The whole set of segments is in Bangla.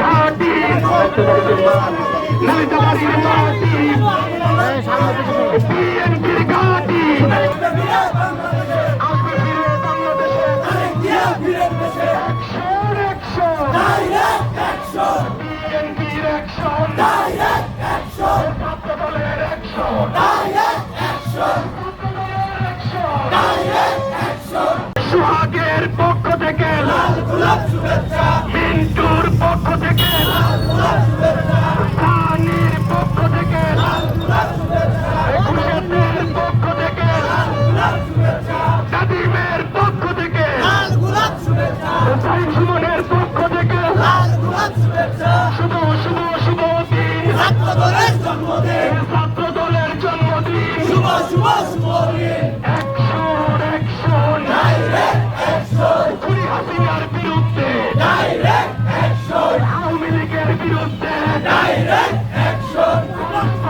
ঘাঁটি মিন্টুর পক্ষ থেকে সানির পক্ষ থেকে খুশাতের পক্ষ থেকে নাদিমের পক্ষ থেকে সুমনের পক্ষ থেকে, শুভ শুভ শুভ দিন। ছাত্র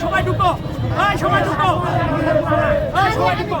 সবাই ঢুকো সবাই ঢুকো সবাই ঢুকো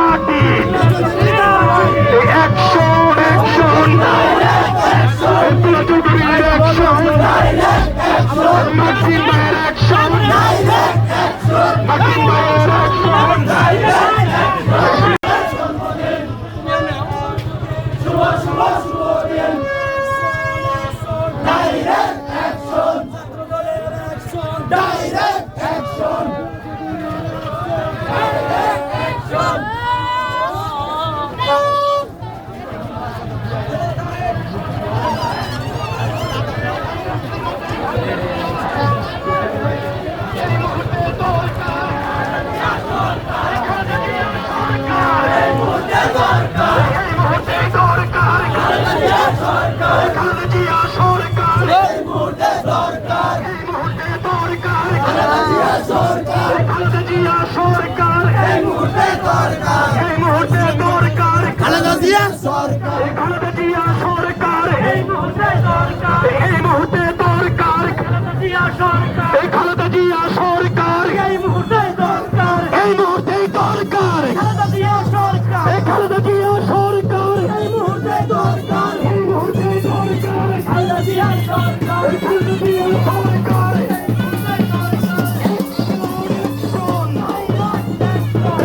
মার্টিন ভাইয়ের action. মার্টিন ভাইয়ের অ্যাকশন action. শুভ শুভ সরকার। সরকার এই মুহূর্তে দরকার। এই মুহূর্তে দরকার এই খালেদা জিয়া সরকার। এই মুহূর্তে দরকার। এই মুহূর্তে দরকার। খালেদা জিয়া সরকার। এই খালেদা জিয়া সরকার। এই মুহূর্তে দরকার। এই মুহূর্তে দরকার। খালেদা জিয়া সরকার।